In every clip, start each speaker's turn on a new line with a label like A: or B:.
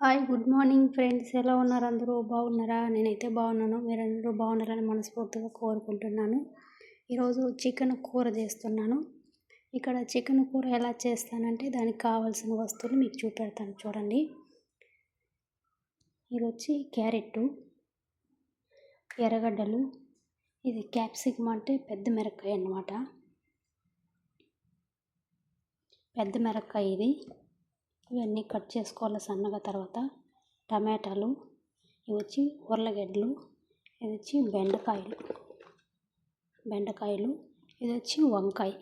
A: Hi good morning friends. ఎలా ఉన్నారు అందరూ? బాగున్నారా? నేనైతే బాగున్నాను. మీరందరూ బాగున్నారని మనస్ఫూర్తిగా కోరుకుంటున్నాను. ఈరోజు చికెన్ కూర చేస్తున్నాను. ఇక్కడ చికెన్ కూర ఎలా చేస్తానంటే దానికి కావాల్సిన వస్తువులు మీకు చూపెడతాను చూడండి. ఇది వచ్చి క్యారెట్ ఎర్రగడ్డలు ఇది క్యాప్సికమ్ అంటే పెద్ద మిరపకాయ అన్నమాట. పెద్ద మిరపకాయ ఇది. ఇవన్నీ కట్ చేసుకోవాలి సన్నగా తర్వాత. టమాటాలు ఇవి వచ్చి ఉర్లగడ్డలు ఇది వచ్చి బెండకాయలు. బెండకాయలు ఇది వచ్చి వంకాయ.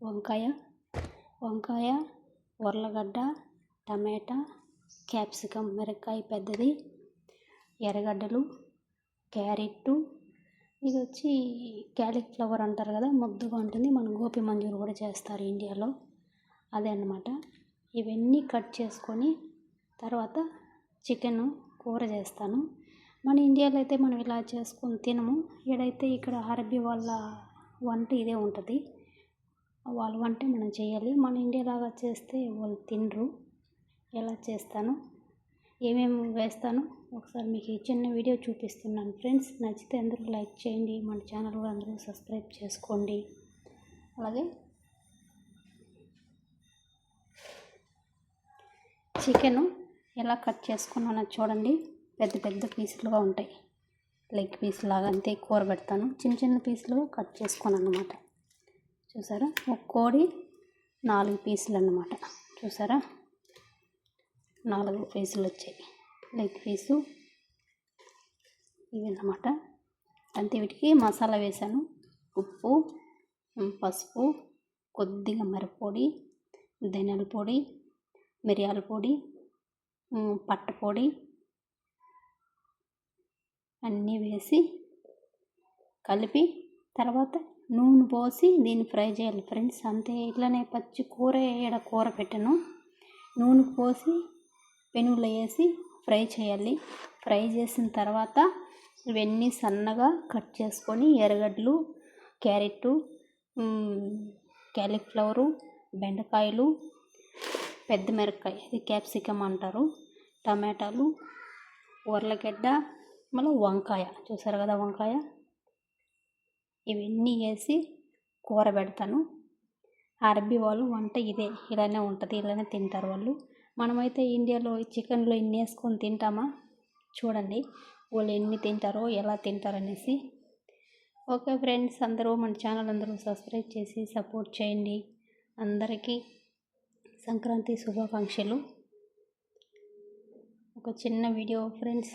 A: వంకాయ వంకాయ ఉర్లగడ్డ టమాటా క్యాప్సికమ్ మిరపకాయ పెద్దది ఎర్రగడ్డలు క్యారెట్టు. ఇది వచ్చి క్యాలీఫ్లవర్ అంటారు కదా ముద్దగా ఉంటుంది. మన గోపి మంజూరు కూడా చేస్తారు ఇండియాలో. అదే అన్నమాట. ఇవన్నీ కట్ చేసుకొని తర్వాత చికెన్ కూర చేస్తాను. మన ఇండియాలో అయితే మనం ఇలా చేసుకొని తినము. ఈడైతే ఇక్కడ అరబీ వాళ్ళ వంట ఇదే ఉంటుంది. వాళ్ళ వంట మనం చేయాలి. మన ఇండియాలాగా చేస్తే వాళ్ళు తినరు. ఎలా చేస్తాను? ఏమేమి వేస్తాను? ఒకసారి మీకు ఈ చిన్న వీడియో చూపిస్తున్నాను ఫ్రెండ్స్. నచ్చితే అందరూ లైక్ చేయండి. మన ఛానల్ కూడా అందరూ సబ్స్క్రైబ్ చేసుకోండి. అలాగే చికెను ఎలా కట్ చేసుకున్నానో చూడండి. పెద్ద పెద్ద పీసులుగా ఉంటాయి. లెగ్ పీస్ లాగా అంతే కూర పెడతాను. చిన్న చిన్న పీసులు కట్ చేసుకున్నాను అనమాట చూసారా? ఒక కోడి నాలుగు పీసులు అన్నమాట. చూసారా? నాలుగు పీసులు వచ్చాయి. లెగ్ పీసు ఇవి అన్నమాట. అంతే వీటికి మసాలా వేసాను ఉప్పు పసుపు కొద్దిగా మరపొడి ధనియాల పొడి మిరియాల పొడి పట్టపొడి అన్నీ వేసి కలిపి తర్వాత నూనె పోసి దీన్ని ఫ్రై చేయాలి. ఫ్రెండ్స్ అంతే. ఇట్లానే పచ్చి కూర వేయడ కూర పెట్టాను. నూనె పోసి పెనుగులో వేసి ఫ్రై చేయాలి. ఫ్రై చేసిన తర్వాత ఇవన్నీ సన్నగా కట్ చేసుకొని ఎర్రగడ్డలు క్యారెట్ క్యాలీఫ్లవరు బెండకాయలు పెద్ద మిరపకాయ ఇది క్యాప్సికమ్ అంటారు. టమాటాలు ఉర్లగడ్డ మళ్ళీ వంకాయ. చూసారు కదా వంకాయ? ఇవన్నీ వేసి కూర పెడతాను. అరబీ వాళ్ళు వంట ఇదే ఇలానే ఉంటుంది ఇలానే తింటారు వాళ్ళు. మనమైతే ఇండియాలో చికెన్లో ఇన్ని వేసుకొని తింటామా? చూడండి వాళ్ళు ఎన్ని తింటారో ఎలా తింటారనేసి ఓకే ఫ్రెండ్స్ అందరూ మన ఛానల్ అందరూ సబ్స్క్రైబ్ చేసి సపోర్ట్ చేయండి. అందరికీ సంక్రాంతి శుభాకాంక్షలు. ఒక చిన్న వీడియో ఫ్రెండ్స్.